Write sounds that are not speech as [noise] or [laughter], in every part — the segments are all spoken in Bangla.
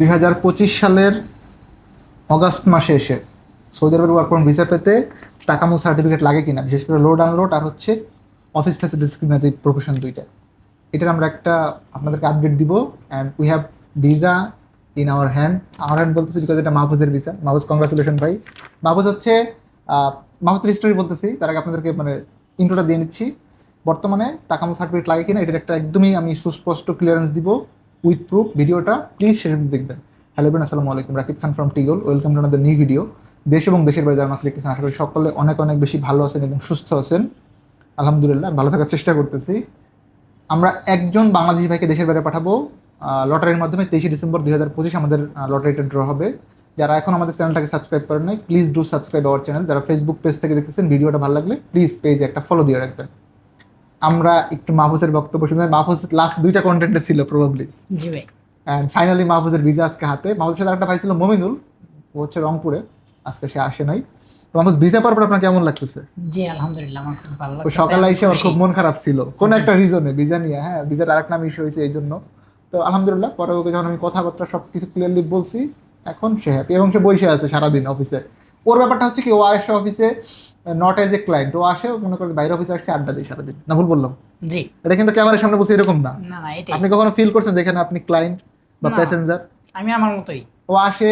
দুই হাজার পঁচিশ সালের অগাস্ট মাসে এসে সৌদি আরবের ওয়ার্ক পারমিট ভিসা পেতে টাকামো সার্টিফিকেট লাগে কিনা, বিশেষ করে লোড আনলোড আর হচ্ছে অফিস কিনা যে প্রফেশন দুইটা। এটার আমরা একটা আপনাদেরকে আপডেট দিব and we have visa in our hand আমার হ্যান্ড বলতেছি বিকজ এটা মাহফুজের ভিসা মাহফুজ কংগ্রাচুলেশন ভাই। মাহফুজ হচ্ছে মাহফুজের হিস্টোরি বলতেছি, তার আগে আপনাদেরকে মানে ইন্ট্রোটা দিয়ে নিচ্ছি। বর্তমানে টাকামো সার্টিফিকেট লাগে কিনা, এটার একটা একদমই আমি সুস্পষ্ট ক্লিয়ারেন্স দিব। উইথ প্রুফ ভিডিওটা প্লিজ শেষ অবধি দেখবেন। হ্যালো বেন আসসালামু আলাইকুম। Rakib Khan from টিগল welcome to another new video দেশ এবং দেশের বাইরে যারা আমাকে দেখতেছেন, আশা করি সকলে অনেক অনেক বেশি ভালো আছেন এবং সুস্থ আছেন। আলহামদুলিল্লাহ, ভালো থাকার চেষ্টা করতেছি। আমরা একজন বাংলাদেশি ভাইকে দেশের বাইরে পাঠাবো লটারির মাধ্যমে তেইশে ডিসেম্বর দুই হাজার পঁচিশ আমাদের লটারিটা ড্র হবে। যারা এখন আমাদের চ্যানেলটাকে সাবস্ক্রাইব করেন নাই please do subscribe our channel যারা ফেসবুক পেজ থেকে দেখতেছেন, ভিডিওটা ভালো লাগলে প্লিজ পেজে একটা ফলো দিয়ে রাখবেন। আমরা একটু মাহফুজের বক্তব্য শুনে মাহফুজ লাস্ট দুইটা কন্টেন্টে ছিল প্রবাবলি অ্যান্ড ফাইনালি মাহফুজের ভিজা আজকে হাতে। মাহফুজের সাথে একটা ভাই ছিল মমিনুল ও হচ্ছে রংপুরে। আজকে সে আসে নাই। তো মাহফুজ ভিজা পাওয়ার পর আপনার কেমন লাগতেছে? জি আলহামদুলিল্লাহ আমার খুব ভালো লাগছে সকালে এসে ওর খুব মন খারাপ ছিল। কোন একটা রিজনে ভিজা নিয়ে হ্যাঁ ভিজার আরেক নাম ইস্যু হয়েছে এই জন্য। তো আলহামদুলিল্লাহ পরে ওকে যখন আমি কথাবার্তা সব কিছু ক্লিয়ারলি বলছি এখন সে হ্যাপি এবং সে বসে আছে সারাদিন অফিসে ওর ব্যাপারটা হচ্ছে কি ও আসে অফিসে নট এজ এ ক্লায়েন্ট ও আসে মনে করে বাইরে অফিসে আসছে আড্ডা দিই সারাদিন। না ভুল বললাম? জি। এটা কিন্তু ক্যামেরার সামনে বসে এরকম না। আপনি কখনো ফিল করছেন দেখেন আপনি ক্লায়েন্ট বা প্যাসেঞ্জার আমি আমার মতোই। ও আসে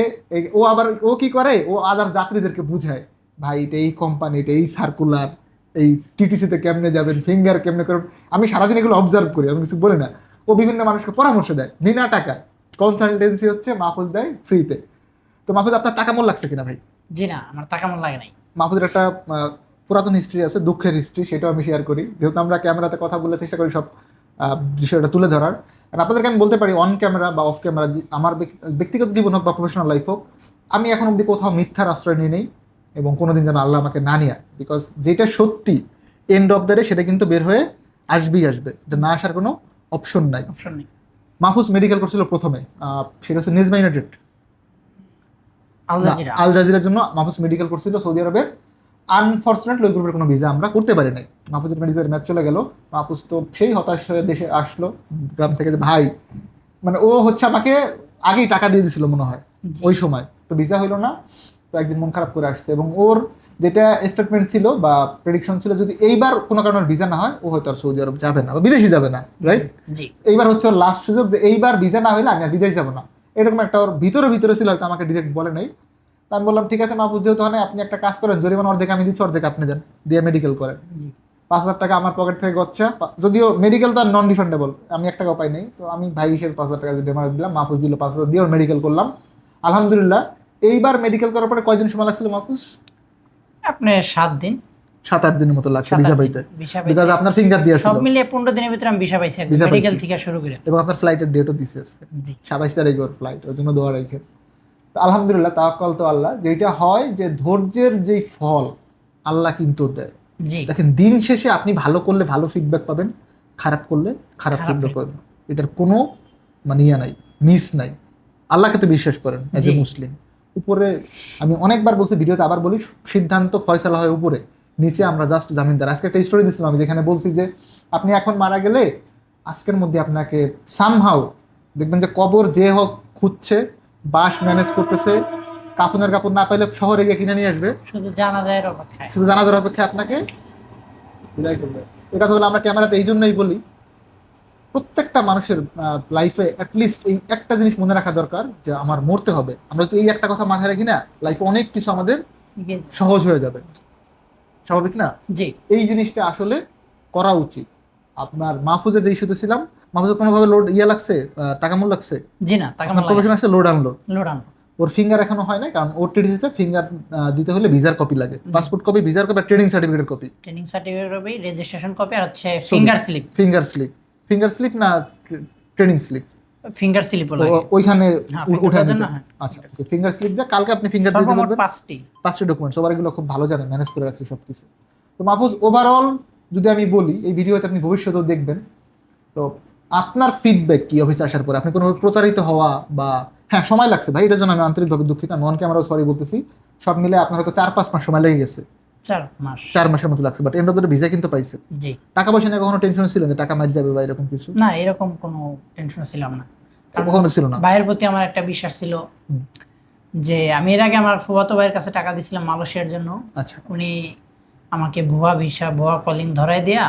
ও আবার ও কি করে? ও আদার যাত্রীদেরকে বুঝায় ভাই এটা এই কোম্পানি এটা এই সার্কুলার এই টিটিসিতে কেমনে যাবেন? ফিঙ্গার কেমনে করবেন? আমি সারাদিন এগুলো অবজার্ভ করি আমি কিছু বলি না। ও বিভিন্ন মানুষকে পরামর্শ দেয় বিনা টাকায়। কনসালটেন্সি হচ্ছে মাহফুজ দেয় ফ্রিতে তো মাহফুজ আপনার টাকা মূল লাগছে কিনা ভাই? জি না আমার টাকা মন লাগে নাই। মাহফুজের একটা পুরাতন হিস্ট্রি আছে দুঃখের হিস্ট্রি সেটাও আমি শেয়ার করি। যেহেতু আমরা ক্যামেরাতে কথা বলে চেষ্টা করি সব বিষয়টা তুলে ধরার। আর আপনাদেরকে আমি বলতে পারি অন ক্যামেরা বা অফ ক্যামেরা আমার ব্যক্তি- ব্যক্তিগত জীবন হোক বা প্রফেশনাল লাইফ হোক আমি এখন অবধি কোথাও মিথ্যার আশ্রয় নিয়ে নেই এবং কোনোদিন যেন আল্লাহ আমাকে না নিয়ে বিকজ যেটা সত্যি এন্ড অফ দ্য ডে সেটা কিন্তু বের হয়ে আসবেই আসবে। এটা না আসার কোনো অপশন নাই। অপশন নেই। মাহফুজ মেডিকেল করছিল প্রথমে সেটা হচ্ছে নিজমা ইউনাইটেড আল জাজিরার জন্য মাহফুজ মেডিকেল করছিল সৌদি আরবের। আনফর্চুনেটলি ওই গ্রুপের কোনো ভিসা আমরা করতে পারি নাই। মাহফুজের মেডিকেলের ম্যাচ চলে গেল। মাহফুজ তো সেই হতাশ হয়ে দেশে আসলো গ্রাম থেকে যে ভাই মানে ও হচ্ছে আমাকে আগেই টাকা দিয়ে দিছিল মনে হয় ওই সময়। তো ভিসা হইল না তো একদিন মন খারাপ করে আসছে। এবং ওর যেটা স্টেটমেন্ট ছিল বা প্রেডিকশন ছিল যদি এইবার কোনো কারণে ভিসা না হয় ও হয়তো আর সৌদি আরব যাবে না বা বিদেশি যাবে না রাইট এইবার হচ্ছে ওর লাস্ট সুযোগ যে এইবার ভিসা না হলে আমি আর বিদেশ যাব না। এরকম একটা ওর ভিতরে ভিতরে ছিল হয়তো আমাকে ডিরেক্ট বলে নাই। তা আমি বললাম ঠিক আছে মাহফুজ যেহেতু হয় আপনি একটা কাজ করেন জরিমানা অর্ধেক আমি দিচ্ছি অর্ধেক আপনি দেন দিয়ে মেডিকেল করেন। পাঁচ হাজার টাকা আমার পকেট থেকে গচ্ছা। যদিও মেডিকেল তো আর নন রিফান্ডেবল আমি এক টাকাও পাই নাই। তো আমি ভাই হিসেবে পাঁচ হাজার টাকা ডেমার দিলাম মাহফুজ দিল পাঁচ হাজার দিয়ে ওর মেডিকেল করলাম। আলহামদুলিল্লাহ এইবার মেডিকেল করার পরে কয়দিন সময় লাগছিল মাহফুজ আপনি সাত দিন। সাত আট দিনের মতো লাগছে ভিসা পাইতে। বিকজ আপনার ফিঙ্গার দিয়েছিল সব মিলিয়ে পনেরো দিনের ভিতরে আমি ভিসা পাইছি। মেডিকেল। থেকে শুরু করে। এবং আপনার ফ্লাইটের ডেটও দিছে আজকে। সাতাশ তারিখ ওর ফ্লাইট ওর জন্য দোয়া রেখে তো আলহামদুলিল্লাহ তাওয়াক্কাল তো আল্লাহ। যেটা হয় যে ধৈর্যের যেই ফল আল্লাহ কিন্তু দেয়। দেখেন দিন শেষে আপনি ভালো করলে ভালো ফিডব্যাক পাবেন খারাপ করলে খারাপ খারাপ ফিডব্যাক পাবেন। এটার কোনো মানে ইয়া নাই মিস নাই। আল্লাহকে তো বিশ্বাস করেন এজ এ মুসলিম উপরে আমি অনেকবার বলছি ভিডিওতে আবার বলি সিদ্ধান্ত ফয়সালা হয় উপরে। নিচে আমরা জাস্ট জামিনদার। আজকে একটা স্টোরি দিছিলাম আমি যেখানে বলছি যে আপনি এখন মারা গেলে আজকের মধ্যে আপনাকে সামহাও দেখবেন যে কবর যে হোক খুঁজছে বাস ম্যানেজ করতেছে কাপনের কাপড় না পাইলে শহরে গিয়ে কিনে নিয়ে আসবে। শুধু জানা যায় অপেক্ষায়। শুধু জানাজার অপেক্ষা আপনাকে বিদায় করবে। এটা তো হলো আমরা ক্যামেরাতে এই জন্যই বলি প্রত্যেকটা মানুষের লাইফে অ্যাটলিস্ট এই একটা জিনিস মনে রাখা দরকার যে আমার মরতে হবে। আমরা তো এই একটা কথা মাথায় রাখি না লাইফে অনেক কিছু আমাদের সহজ হয়ে যাবে। স্বাভাবিক না? জি। এই জিনিসটা আসলে করা উচিত। আপনার মাহফুজে যে ইস্যুতে ছিলাম মাহফুজের কোনোভাবে লোড ইয়ে লাগছে টাকা মূল লাগছে? জি না টাকা প্রফেশন আছে লোড আনলোড লোডান ওর ফিঙ্গার এখনও হয় না কারণ ওর টিডিসিতে ফিঙ্গার দিতে হলে ভিসার কপি লাগে। পাসপোর্ট কপি ভিসার copy training certificate copy training certificate copy registration copy আর হচ্ছে finger slip finger slip finger slip না ট্রেনিং স্লিপ ফিঙ্গার স্লিপও লাগে। ওইখানে হ্যাঁ, উ- finger উঠায় দেওয়ার নিতে। হ্যাঁ। আচ্ছা ফিঙ্গার স্লিপ দিয়ে কালকে আপনি ফিঙ্গার দিতে পারবেন পাঁচটি। পাঁচটি ডকুমেন্ট সবার এগুলো খুব ভালো ম্যানেজ করে রাখছে সব কিছু তো মাহফুজ ওভারঅল যদি আমি বলি এই ভিডিওতে আপনি ভবিষ্যতেও দেখবেন তো আপনার ফিডব্যাক কি অফিসে আসার পরে? আপনি কোনো প্রতারিত হওয়া বা হ্যাঁ সময় লাগছে ভাই এটার জন্য আমি আন্তরিকভাবে দুঃখিত। আমি অন ক্যামেরাও সরি বলতেছি। সব মিলে আপনার হয়তো চার পাঁচ মাস সময় লেগে গেছে। চার মাস। চার মাসের মতো লাগছে but end of the visa কিন্তু পাইছে। জি। টাকা পয়সা নিয়ে কখনো টেনশন ছিল যে টাকা মারি যাবে বা এরকম কিছু? না এরকম কোনো টেনশন ছিলাম না। কখনো ছিল না? ভাইয়ের প্রতি আমার একটা বিশ্বাস ছিল যে আমি এর আগে আমার ফুফাতো ভাইয়ের কাছে টাকা দিয়েছিলাম মালয়েশিয়ার জন্য। আচ্ছা। উনি আমাকে ভুয়া ভিসা ভুয়া কলিং ধরাই দেয়া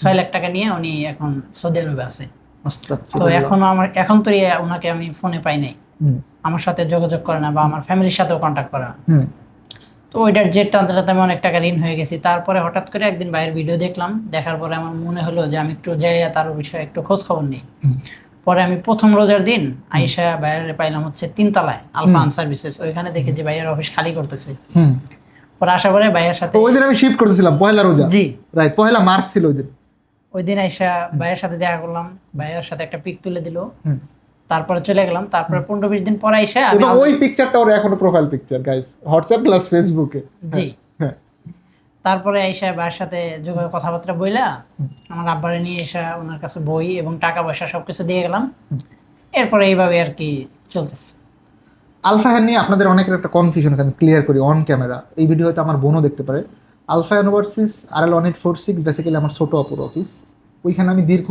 ছয় লাখ টাকা নিয়ে উনি এখন সৌদি আরবে আছে। তো আস্তাগফিরুল্লাহ। এখনও আমার এখন তো ওনাকে আমি ফোনে পাই নাই। আমার সাথে যোগাযোগ করে না বা আমার ফ্যামিলির সাথেও কন্ট্যাক্ট করে না। তো ওইটার জেট টানতে টানতে আমি অনেক টাকা ঋণ হয়ে গেছি। তারপরে হঠাৎ করে একদিন ভাইয়ের ভিডিও দেখলাম। দেখার পরে আমার মনে হলো যে আমি একটু যাই তার বিষয়ে একটু খোঁজ খবর নিই। পরে আমি প্রথম রোজার দিন আইসা ভাইয়ের পাইলাম হচ্ছে তিনতলায় আলফান সার্ভিসেস ওইখানে দেখে যে ভাইয়ের অফিস খালি করতেছে। হুম। পরে আশা করে ভাইয়ের সাথে ওই দিন আমি শিফট করেছিলাম পয়লা রোজা। জি। রাইট পয়লা মার্চ ছিল ওই দিন। ওই দিন আইসা ভাইয়ের সাথে দেখা করলাম। ভাইয়ের সাথে একটা পিক তুলে দিল। তারপরে চলে গেলাম তারপরে পনেরো বিশ দিন পরে আইসা আমি এবং ওই পিকচারটা ওর এখনও profile picture guys WhatsApp plus ফেসবুকে জি। হ্যাঁ। তারপরে আইসা ভাইয়ের সাথে যোগাযোগ কথাবার্তা বইলা। আমার আব্বারে নিয়ে এসা ওনার কাছে বই এবং টাকা পয়সা সবকিছু দিয়ে গেলাম। এরপরে এইভাবে আর কি চলতেছে। আলফাহান নিয়ে আপনাদের অনেকের একটা কনফিউশন আছে আমি ক্লিয়ার করি অন ক্যামেরা এই ভিডিও হয়তো আমার বোনও দেখতে পারে। আলফা ইউনিভার্সিস আর L one eight four six basically আমার ছোট অপুর অফিস ওইখানে আমি দীর্ঘ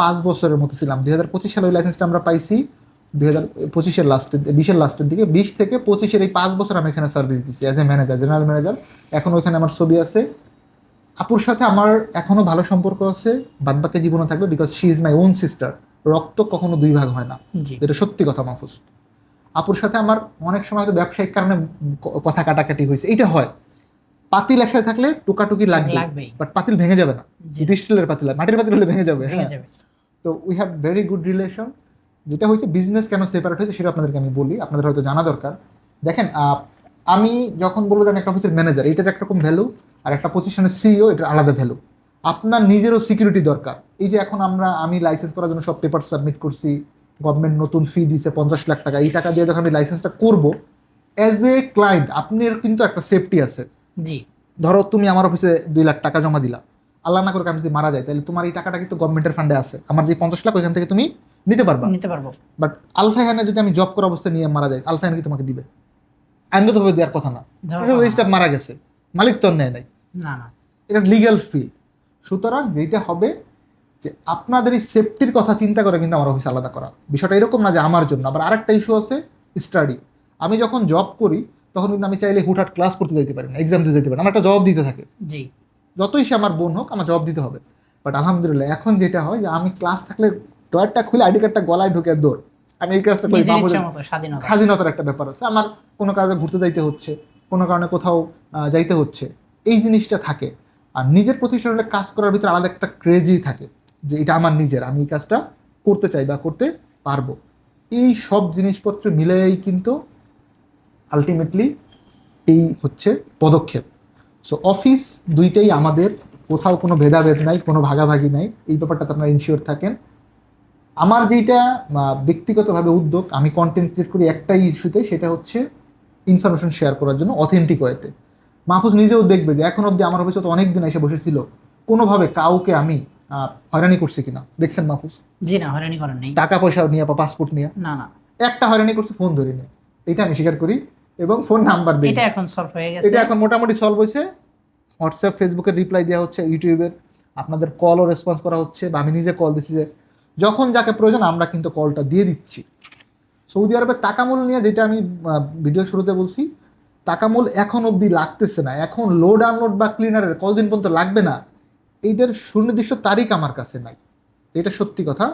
পাঁচ বছরের মতো ছিলাম। দুই হাজার পঁচিশ সালে ওই লাইসেন্সটা আমরা পাইছি। দুই হাজার পঁচিশের লাস্টের বিশের লাস্টের দিকে। বিশ থেকে পঁচিশের এই পাঁচ বছর আমি এখানে সার্ভিস দিচ্ছি as a manager general manager এখন ওইখানে আমার ছবি আছে। আপুর সাথে আমার এখনও ভালো সম্পর্ক আছে। বাদবাকি জীবনে থাকবে because she is my own sister রক্ত কখনো দুই ভাগ হয় না। এটা সত্যি কথা মাহফুজ। আপুর সাথে আমার অনেক সময় হয়তো ব্যবসায়িক কারণে কথা কাটাকাটি হয়েছে। এটা হয়। পাতিল একসাথে থাকলে টুকাটুকি লাগবে বাট পাতিল ভেঙে যাবে না। স্টিলের পাতিল মাটির পাতিল হলে ভেঙে যাবে হ্যাঁ। তো we have very good relation যেটা হয়েছে বিজনেস কেন সেপারেট হয়েছে সেটা আপনাদেরকে আমি বলি। আপনাদের হয়তো জানা দরকার। দেখেন আমি যখন বলব যে একটা অফিসের ম্যানেজার এটার একরকম ভ্যালু আর একটা প্রতিষ্ঠানের সিইও এটার আলাদা ভ্যালু আপনার নিজেরও সিকিউরিটি দরকার। এই যে এখন আমরা আমি লাইসেন্স করার জন্য সব পেপার সাবমিট করছি গভর্নমেন্ট নতুন ফি দিছে পঞ্চাশ লাখ টাকা এই টাকা দিয়ে যখন আমি লাইসেন্সটা করব অ্যাজ এ ক্লায়েন্ট আপনার কিন্তু একটা সেফটি আছে। জি। ধরো তুমি আমার অফিসে দুই লাখ টাকা জমা দিলা। আল্লাহ না করে আমি যদি মারা যাই তাহলে তোমার এই টাকাটা কিন্তু গভর্নমেন্টের ফান্ডে আছে। আমার যে পঞ্চাশ লাখ ওইখান থেকে তুমি নিতে পারবা। নিতে পারব। বাট আলফাহানে যদি আমি জব করা অবস্থায় নিয়ে মারা যাই আলফাহান কি তোমাকে দিবে? আইনগতভাবে দেওয়ার কথা না। রেজিস্টার মারা গেছে। মালিক তো নেয় নাই। না না। এটা লিগ্যাল ফিল সুতরাং যেটা হবে যে আপনাদের এই সেফটির কথা চিন্তা করে কিন্তু আমার অফিস আলাদা করা। বিষয়টা এরকম না যে আমার জন্য। আবার আরেকটা ইস্যু আছে স্টাডি আমি যখন জব করি তখন কিন্তু আমি চাইলে হুটহাট ক্লাস করতে যেতে পারি না এক্সাম দিতে যেতে পারি আমার একটা জব দিতে থাকে। জি। যতই সে আমার বোন হোক আমার জবাব দিতে হবে। বাট আলহামদুলিল্লাহ এখন যেটা হয় যে আমি ক্লাস থাকলে ডয়ারটা খুলে আইডি কার্ডটা গলায় ঢুকে দৌড়। আমি এই কাজটা করি স্বাধীনতার একটা ব্যাপার আছে। আমার কোনো কাজে ঘুরতে যাইতে হচ্ছে কোনো কারণে কোথাও যাইতে হচ্ছে। এই জিনিসটা থাকে। আর নিজের প্রতিষ্ঠানে কাজ করার ভিতরে আলাদা একটা ক্রেজি থাকে যে এটা আমার নিজের আমি এই কাজটা করতে চাই বা করতে পারব। এই সব জিনিসপত্র মিলেই কিন্তু আলটিমেটলি এই হচ্ছে পদক্ষেপ। সো অফিস দুইটাই আমাদের কোথাও কোনো ভেদাভেদ নাই কোনো ভাগাভাগি নাই এই ব্যাপারটাতে আপনারা ইনশিওর থাকেন। আমার যেটা ব্যক্তিগতভাবে উদ্যোগ আমি কন্টেন্ট ক্রিয়েট করি একটাই ইস্যুতে সেটা হচ্ছে ইনফরমেশন শেয়ার করার জন্য অথেন্টিক ওয়েতে মাহফুজ নিজেও দেখবে যে এখন অবধি আমার অফিসে তো অনেক দিন এসে বসেছিল। কোনোভাবে কাউকে আমি হয়রানি করছি কিনা? দেখছেন মাহফুজ? জি না হয়রানি করেন নেই। টাকা পয়সা নিয়ে বা পাসপোর্ট নিয়ে? না না। একটা হয়রানি করছে ফোন ধরে নিয়ে এটা আমি স্বীকার করি। এবং ফোন নাম্বার দিই এটা এখন সলভ হয়ে গেছে। এটা এখন মোটামুটি সলভ হয়েছে। হোয়াটসঅ্যাপ ফেসবুকের রিপ্লাই দেওয়া হচ্ছে ইউটিউবের আপনাদের কলও রেসপন্স করা হচ্ছে বা আমি নিজে কল দিচ্ছি যে যখন যাকে প্রয়োজন আমরা কিন্তু কলটা দিয়ে দিচ্ছি। সৌদি আরবের তাকামূল নিয়ে যেটা আমি ভিডিও শুরুতে বলছি তাকামূল এখন অবধি লাগতেছে না। এখন লোড আনলোড বা ক্লিনারের কতদিন পর্যন্ত লাগবে না এইটার সুনির্দিষ্ট তারিখ আমার কাছে নাই। এটা সত্যি কথা।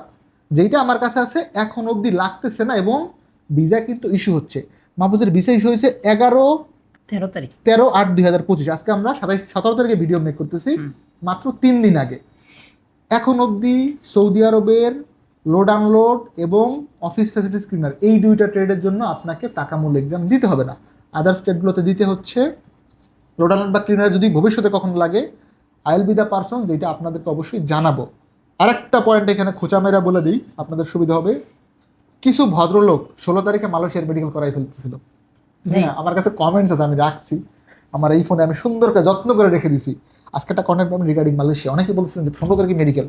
যেটা আমার কাছে আছে এখন অবধি লাগতেছে না এবং ভিসা কিন্তু ইস্যু হচ্ছে। মাহফুজের ইস্যু হয়েছে এগারো তেরো তারিখ। তেরো আট দুই হাজার পঁচিশ। আজকে আমরা সাতাইশ সতেরো তারিখে ভিডিও মেক করতেছি। মাত্র তিন দিন আগে। এখন অবধি সৌদি আরবের লোড আনলোড এবং অফিস ফ্যাসিলিটি স্ক্রিনার এই দুইটা ট্রেডের জন্য আপনাকে টাকামূল এক্সাম দিতে হবে না। আদার স্টেটগুলোতে দিতে হচ্ছে। লোড আনলোড বা ক্লিনার যদি ভবিষ্যতে কখনো লাগে আই আইল বি দ্য পারসন যেটা আপনাদেরকে অবশ্যই জানাব। আরেকটা পয়েন্ট এখানে খোঁচা মেরা বলে দিই আপনাদের সুবিধা হবে। কিছু ভদ্রলোক ষোলো তারিখে মালয়েশিয়ার মেডিকেল করাই ফেলতেছিল। হ্যাঁ আমার কাছে কমেন্টস আছে আমি রাখছি। আমার এই ফোনে আমি সুন্দর করে যত্ন করে রেখে দিছি। আজকে একটা কন্টেন্ট পাবেন রিগার্ডিং মালয়েশিয়া। অনেকে বলছিলেন যে করে কি মেডিকেল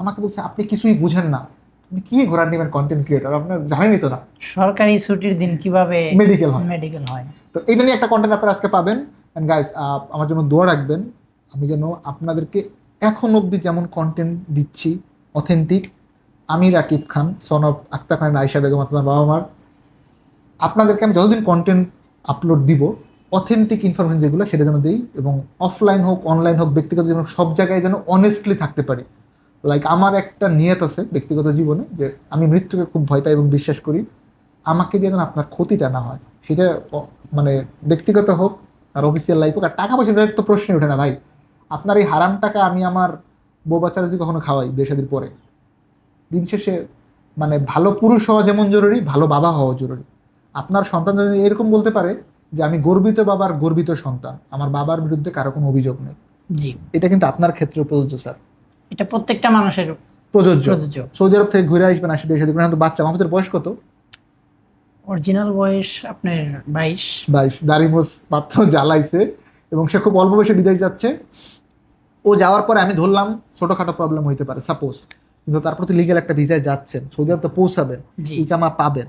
আমাকে বলছে আপনি কিছুই বুঝেন না। আপনি কি ঘোরার নেবেন কন্টেন্ট ক্রিয়েটার আপনার জানেনই তো না। সরকারি ছুটির দিন কীভাবে মেডিকেল হয়। মেডিকেল হয়। তো এটা নিয়ে একটা কন্টেন্ট আপনারা আজকে পাবেন। অ্যান্ড গাইস আমার জন্য দোয়া রাখবেন। আমি যেন আপনাদেরকে এখন অবধি যেমন কন্টেন্ট দিচ্ছি অথেন্টিক আমি রাকিব খান সন অফ আক্তার খান আয়সা বেগম আপনার বাবা মার আপনাদেরকে আমি যতদিন কন্টেন্ট আপলোড দিব অথেন্টিক ইনফরমেশন যেগুলো সেটা যেন দিই এবং অফলাইন হোক অনলাইন হোক, ব্যক্তিগত জীবন সব জায়গায় যেন অনেস্টলি থাকতে পারি। লাইক আমার একটা নিয়ত আছে ব্যক্তিগত জীবনে যে আমি মৃত্যুকে খুব ভয় পাই এবং বিশ্বাস করি। আমাকে দিয়ে যেন আপনার ক্ষতিটা না হয়। সেটা মানে ব্যক্তিগত হোক আর অফিসিয়াল লাইফ হোক, আর টাকা পয়সা তো প্রশ্নই ওঠে না ভাই। আপনার এই হারাম টাকা আমি আমার বউ বাচ্চারা যদি কখনো খাওয়াই বেশাদির পরে দিন শেষে মানে ভালো পুরুষ হওয়া যেমন জরুরি ভালো বাবা হওয়া জরুরি। আপনার সন্তান যদি এরকম বলতে পারে যে আমি গর্বিত বাবার গর্বিত সন্তান আমার বাবার বিরুদ্ধে কারও কোনো অভিযোগ নেই। জি। এটা কিন্তু আপনার ক্ষেত্রে প্রযোজ্য স্যার। এটা প্রত্যেকটা মানুষের প্রযোজ্য। সৌদি আরব থেকে ঘুরে আসবেন আসবে দেখবেন হয়তো বাচ্চা। আমাদের বয়স কত? অরিজিনাল বয়স আপনার বাইশ। বাইশ। দাড়িমোস পাত্র [laughs] জ্বালাইছে এবং সে খুব অল্প বয়সে বিদেশ যাচ্ছে ও যাওয়ার পরে আমি ধরলাম ছোটোখাটো প্রবলেম হইতে পারে সাপোজ কিন্তু তারপর তো লিগেল একটা ভিসায় যাচ্ছেন সৌদি আরব তো পৌঁছাবেন ইকামা পাবেন।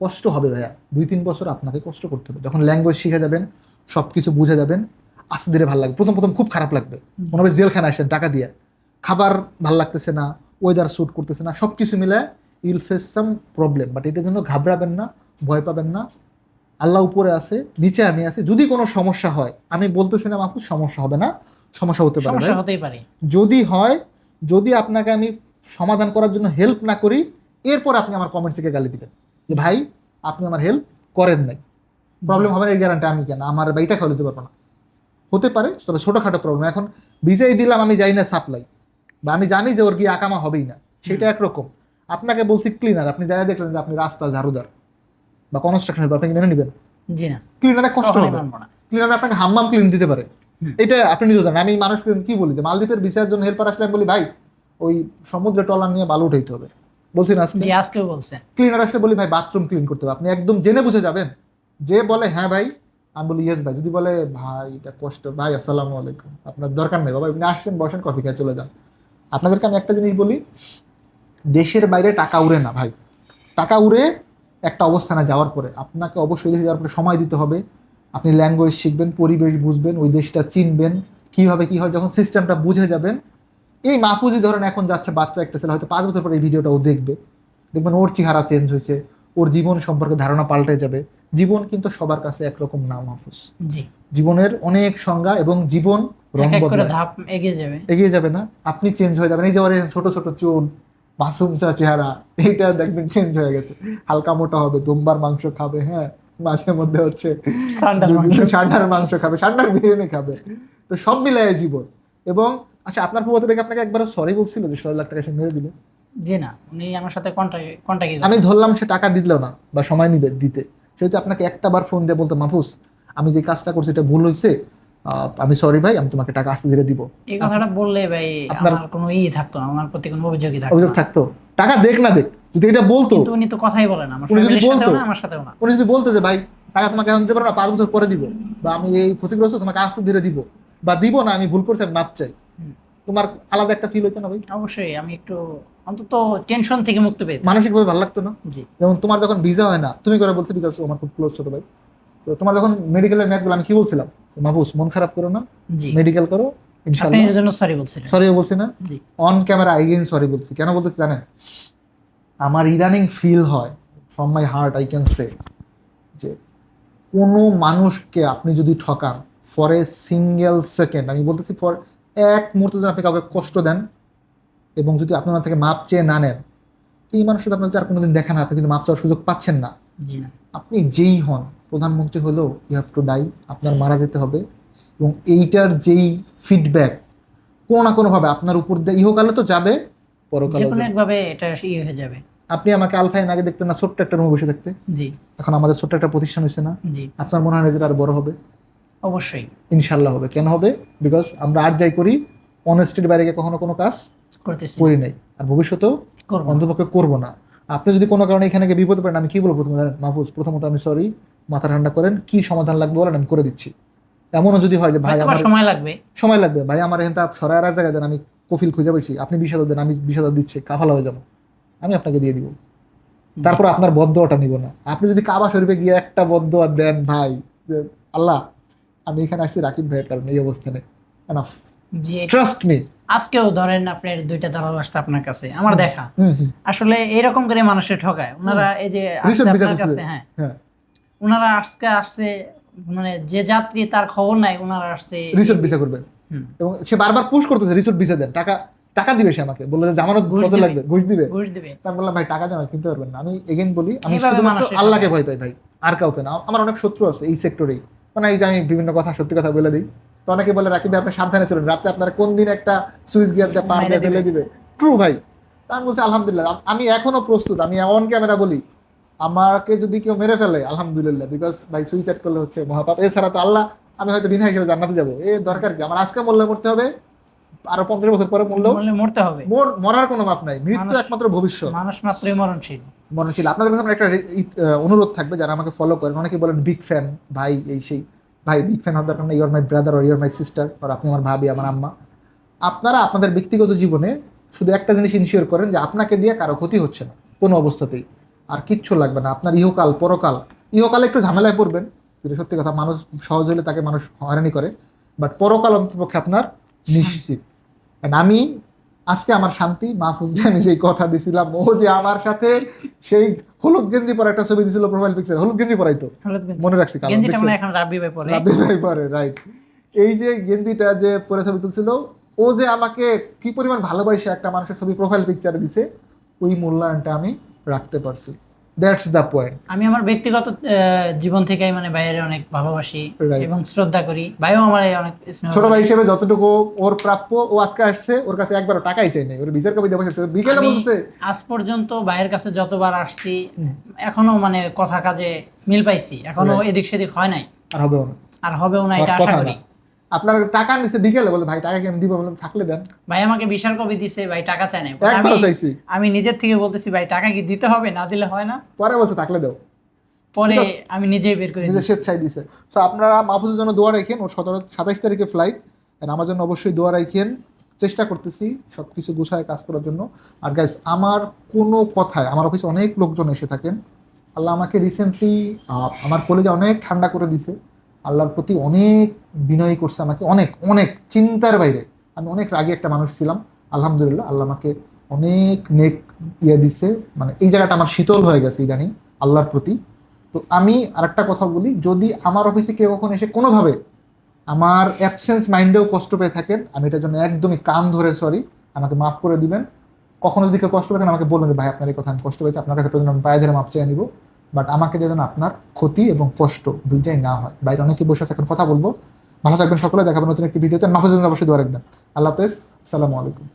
কষ্ট হবে ভাইয়া দুই তিন বছর আপনাকে কষ্ট করতে হবে। যখন ল্যাঙ্গুয়েজ শিখে যাবেন সব কিছু বুঝে যাবেন আস্তে ধীরে ভালো লাগবে। প্রথম প্রথম খুব খারাপ লাগবে। মনে হবে জেলখানে আসছেন টাকা দিয়ে। খাবার ভালো লাগতেছে না ওয়েদার স্যুট করতেছে না সব কিছু মিলে I'll face some problem but এটার জন্য ঘাবড়াবেন না ভয় পাবেন না। আল্লাহ উপরে আছে নিচে আমি আছি। যদি কোনো সমস্যা হয় আমি বলতেছি না মাহফুজ সমস্যা হবে না। সমস্যা হতে পারে। যদি হয় যদি আপনাকে আমি সমাধান করার জন্য হেল্প না করি এরপর আপনি আমার কমেন্টস থেকে গালি দিবেন। যে ভাই আপনি আমার হেল্প করেন নাই। প্রবলেম হবে না এই গ্যারান্টি আমি কেন? আমার বাইটা খাওয়া দিতে পারব না। হতে পারে তবে ছোটোখাটো প্রবলেম এখন বিজয় দিলাম আমি যাই না সাপ্লাই বা আমি জানি যে ওর কি আকামা হবেই না। সেটা একরকম। আপনাকে বলছি ক্লিনার আপনি যাই দেখলেন যে আপনি রাস্তা ঝাড়ুদার। বা কনস্ট্রাকশনের আপনি কি মেনে নেবেন? জি না। ক্লিনারে কষ্ট হবে। না। ক্লিনার আপনাকে হাম্মাম ক্লিন দিতে পারে। এটা আপনি নিজেও জানেন। আমি মানুষকে কি বলি যে মালদ্বীপের বিচারের জন্য হেল্পার আসলে আমি বলি ভাই ওই সমুদ্রে টলার নিয়ে বালু উঠাইতে হবে। বলছি না আজকে? জি আজকেও বলছেন। ক্লিনার আসলে বলি ভাই বাথরুম ক্লিন করতে হবে। আপনি একদম জেনে বুঝে যাবেন। যে বলে হ্যাঁ ভাই। আমি বলি ইয়েস ভাই। যদি বলে ভাই এটা কষ্ট। ভাই আসসালামু আলাইকুম। আপনার দরকার নেই। বাবা আপনি আসছেন বসেন কফি খেয়ে চলে যান। আপনাদেরকে আমি একটা জিনিস বলি দেশের বাইরে টাকা উড়ে না ভাই। টাকা উড়ে একটা অবস্থানে যাওয়ার পরে আপনাকে অবশ্যই দেশে যাওয়ার পরে সময় দিতে হবে। আপনি ল্যাঙ্গুয়েজ শিখবেন পরিবেশ বুঝবেন ওই দেশটা চিনবেন। কীভাবে কী হয় যখন সিস্টেমটা বুঝে যাবেন এই মাহফুজি ধরেন এখন যাচ্ছে বাচ্চা একটা ছেলে হয়তো পাঁচ বছর পরে এই ভিডিওটা ও দেখবে। দেখবেন ওর চেহারা চেঞ্জ হয়েছে ওর জীবন সম্পর্কে ধারণা পাল্টে যাবে। জীবন কিন্তু সবার কাছে একরকম না মাহফুজ। জীবনের অনেক সংজ্ঞা এবং জীবন রং এগিয়ে যাবে। এগিয়ে যাবে না আপনি চেঞ্জ হয়ে যাবেন। এই যে ছোট ছোট চুল মাসুম চা চেহারা এইটা দেখবেন চেঞ্জ হয়ে গেছে। হালকা মোটা হবে দুম্বার মাংস খাবে হ্যাঁ মাঝে মধ্যে হচ্ছে। ষান্ডার মাংস। খাবে ষান্ডার বিরিয়ানি খাবে। তো সব মিলায় জীবন। এবং আচ্ছা আপনার প্রবত থেকে আপনাকে একবার সরি বলছিল যে ছয় লাখ টাকা সে মেরে দিল? জি না উনি আমার সাথে কন্ট্যাক্ট কন্ট্যাক্ট আমি ধরলাম সে টাকা দিল না বা সময় নিবে দিতে। সেহেতু আপনাকে একটা বার ফোন দিয়ে বলতো মাহফুজ আমি যে কাজটা করছি এটা ভুল হয়েছে আমি সরি ভাই আমি তোমাকে টাকা আস্তে ধীরে দিব। এই কথাটা বললে ভাই আপনার- কোনো ই থাকতো না আমার প্রতি কোনো অভিযোগই থাকতো অভিযোগ থাকতো। টাকা দেখ না দেখ যদি এটা বলতো। কিন্তু উনি তো কথাই বলেন আমার যদি বলতো- না আমার সাথেও না। উনি যদি বলতো যে ভাই টাকা তোমাকে এখন দিতে পারব না পাঁচ বছর পরে দিব বা আমি এই ক্ষতিগ্রস্ত তোমাকে আস্তে ধীরে দিব বা দিব না আমি ভুল করছি আমি মাপ চাই। তোমার আলাদা একটা ফিল হইতো না ভাই? অবশ্যই আমি একটু অন্তত টেনশন থেকে মুক্ত পেতাম মানসিকভাবে ভালো লাগতো না? জি। যেমন তোমার যখন ভিসা হয় না তুমি করে বলতে বিকজ আমার খুব ক্লোজ ছোট ভাই। তো তোমার যখন মেডিকেলের ম্যাথগুলো আমি কি বলছিলাম? মাহবুস মন খারাপ করো না জি। মেডিকেল করো আপনি এর জন্য সরি বলছিলেন। সরি বলছি না। অন ক্যামেরা আইগেন সরি বলছি। কেন বলতেছি জানেন? আমার ইদানিং ফিল হয় from my heart I can say যে কোনো মানুষকে আপনি যদি ঠকান ফর এ সিঙ্গেল সেকেন্ড আমি বলতেছি ফর এক মুহূর্তে যদি আপনি কাউকে কষ্ট দেন এবং যদি আপনি ওনার থেকে মাপ চেয়ে না নেন এই মানুষের আপনার আর কোনোদিন দেখা না আপনি কিন্তু মাপ চাওয়ার সুযোগ পাচ্ছেন না। আপনি যেই হন প্রধানমন্ত্রী হলেও ইউ হ্যাভ টু ডাই আপনার মারা যেতে হবে এবং এইটার যেই ফিডব্যাক কোনো না কোনোভাবে আপনার উপর দিয়ে ইহকালে তো যাবে পরকালে একভাবে এটা ই হয়ে যাবে। আপনি আমাকে আলফাইন আগে দেখতেন না ছোট্ট একটা রুমে বসে থাকতে। জি। এখন আমাদের ছোট্ট একটা প্রতিষ্ঠান হয়েছে না। জি। আপনার মনে হয় আর বড় হবে? অবশ্যই। ইনশাল্লাহ হবে। কেন হবে? বিকজ আমরা আর যাই করি অনেস্টির বাইরে কখনো কোনো কাজ করতেছি করি নাই। আর ভবিষ্যতেও করব অন্তপক্ষে করব না। আপনি যদি কোনো কারণে এখানে গিয়ে বিপদে পড়েন আমি কি বলব প্রথমে মাহফুজ প্রথমত আমি সরি মাথা ঠান্ডা করেন। কি সমাধান লাগবে বলেন আমি করে দিচ্ছি। এমনও যদি হয় যে ভাই আমার সময় লাগবে। সময় লাগবে। ভাই আমার এখান থেকে সরাই আর জায়গায় দেন আমি কফিল খুঁজে পাইছি। আপনি বিশ হাজার দেন আমি বিশ হাজার দিচ্ছি কাফালা হয়ে যাব। আমি আপনাকে দিয়ে দিব। তারপর আপনার বদ্ধটা নিব না। আপনি যদি কাবা শরীফে গিয়ে একটা বদ্ধ আর দেন ভাই আল্লাহ আমি এখানে আসছি রাকিব ভাইয়ের কারণে এই অবস্থানে। এনাফ ট্রাস্ট মি আজকেও ধরেন আপনার দুইটা দালাল আসছে আপনার কাছে আমার দেখা। আসলে এরকম করে ঠকায়। ওনারা এই যে আপনার কাছে হ্যাঁ। হ্যাঁ। ওনারা আজকে আসছে মানে যে যাত্রী তার খবর নাই ওনারা আসছে রিসোর্ট ভিসা করবে। এবং সে বারবার পুশ করতেছে রিসোর্ট ভিসা দেন। টাকা টাকা দিবে সে আমাকে। বলল যে ঘুষ কত লাগবে? ঘুষ দিবে। ঘুষ দিবে। আমি বললাম ভাই টাকা আমাকে কিনতে পারবেন না। আমি এগেন বলি আমি শুধুমাত্র আল্লাহকে ভয় পাই ভাই। আর কাউকে না। আমার অনেক শত্রু আছে এই সেক্টরেই মানে এই যে আমি বিভিন্ন কথা সত্যি কথা বলে দিই। তো অনেকে বলে রাকিব ভাই আপনি সাবধানে চলুন। রাত্রে আপনার কোন দিন একটা সুইচ গিয়ার দিয়ে পার দিয়ে ফেলে দিবে। ট্রু ভাই। তা আমি বলছি আলহামদুলিল্লাহ। আমি এখনও প্রস্তুত। আমি অন ক্যামেরা বলি আমাকে যদি কেউ মেরে ফেলে আলহামদুলিল্লাহ বিকজ ভাই সুইসাইড করলে হচ্ছে মহাপাপ। এছাড়া তো আল্লাহ আমি হয়তো বিনা হিসেবে জান্নাতে যাব। এ দরকার কি? আমার আজকে মরলে মরতে হবে আরও পঞ্চাশ বছর পরে বললে মরতে হবে। মরার কোনো মাপ নাই। মৃত্যু একমাত্র ভবিষ্যৎ। মানুষ মাত্রই মরণশীল। মরণশীল। আপনাদের কাছে আমার একটা অনুরোধ থাকবে, যারা আমাকে ফলো করেন। অনেকে বলেন বিগ ফ্যান ভাই, এই সেই, ভাই বিগ ফ্যান হওয়ার দরকার you're my brother you're my sister আর আপনি আমার ভাবি, আমার আম্মা। আপনারা আপনাদের ব্যক্তিগত জীবনে শুধু একটা জিনিস ইনশিওর করেন যে আপনাকে দিয়ে কারও ক্ষতি হচ্ছে না, কোনো অবস্থাতেই। আর কিচ্ছু লাগবে না। আপনার ইহকাল, পরকাল। ইহকালে একটু ঝামেলায় পড়বেন, যদি সত্যি কথা মানুষ সহজ হলে তাকে মানুষ হয়রানি করে। বাট পরকাল অন্তপক্ষে আপনার নিশ্চিত। আমি আজকে আমার শান্তি মাহফুজকে আমি যেই কথা দিছিলাম ও যে আমার সাথে সেই হলুদ গেঞ্জি পরে একটা ছবি দিছিল প্রোফাইল পিকচার হলুদ গেঞ্জি পরাই তো? মনে রাখছি এখন রাব্বি ভাই পরে। রাব্বি ভাই পরে রাইট এই যে গেঞ্জিটা যে পরে ছবি তুলছিল ও যে আমাকে কি পরিমাণ ভালোবাসে একটা মানুষের ছবি প্রোফাইল পিকচারে দিছে ওই মূল্যায়নটা আমি রাখতে পারছি। দ্যাটস দ্য পয়েন্ট আমি আমার ব্যক্তিগত জীবন থেকেই মানে ভাইয়ের অনেক ভালোবাসি এবং শ্রদ্ধা করি। ভাইও আমার অনেক ছোট ভাই হিসেবে যতটুকু ওর প্রাপ্য ও আজকে আসছে ওর কাছে একবারও টাকাই চাই নাই। ওর বিচার কবি দেওয়া বিকেলে বলছে আজ পর্যন্ত ভাইয়ের কাছে যতবার আসছি এখনও মানে কথা কাজে মিল পাইছি। এখনও এদিক সেদিক হয় নাই। আর হবেও না। আর হবেও না এটা আশা করি। আপনার টাকা নিচে বিকেলে বলে ভাই টাকা কেন দিব? বললাম থাকলে দেন। ভাই আমাকে বিশাল কবি দিছে ভাই টাকা চায় না আমি একবার চাইছি। আমি নিজের থেকে বলতেছি ভাই টাকা কি দিতে হবে? না দিলে হয় না? পরে বলছে থাকলে দাও। পরে আমি নিজেই বের করে দিয়েছি। স্বেচ্ছায় দিছে। তো আপনারা মাহফুজের জন্য দোয়া রাখেন। ওর সতেরো সাতাইশ তারিখে ফ্লাইট আর আমার জন্য অবশ্যই দোয়া রাখেন। চেষ্টা করতেছি সব কিছু গুছায় কাজ করার জন্য। আর গাইস আমার কোনো কথায় আমার অফিসে অনেক লোকজন এসে থাকেন। আল্লাহ আমাকে রিসেন্টলি আমার কলেজে অনেক ঠান্ডা করে দিছে। আল্লাহর প্রতি অনেক বিনয় করছে আমাকে, অনেক অনেক, চিন্তার বাইরে। আমি অনেক রাগে একটা মানুষ ছিলাম, আলহামদুলিল্লাহ, আল্লাহ আমাকে অনেক নেক ইয়ে দিছে মানে এই জায়গাটা আমার শীতল হয়ে গেছে ইদানিং, আল্লাহর প্রতি। তো আমি আরেকটা কথা বলি, যদি আমার অফিসে কেউ কখন এসে কোনোভাবে আমার অ্যাবসেন্স মাইন্ডেও কষ্ট পেয়ে থাকেন, আমি এটার জন্য একদমই কান ধরে সরি আমাকে মাফ করে দিবেন। কখনো যদি কেউ কষ্ট পেতেন আমাকে বলবেন যে, ভাই, আপনার এই কথা আমি কষ্ট পেয়েছি, আপনার কাছে প্রয়োজন আমি পায়ে ধরে মাপ চেয়ে নিব। বাট আমাকে যেন আপনার ক্ষতি এবং কষ্ট দুইটাই না হয়। বাইরে অনেকে বসে আছে, এখন কথা বলব। ভালো থাকবেন সকলে দেখাবেন নতুন একটি ভিডিওতে। মাহফুজ অবশ্যই দোয়া রাখবেন। আল্লাহ হাফেজ, আসসালামু আলাইকুম।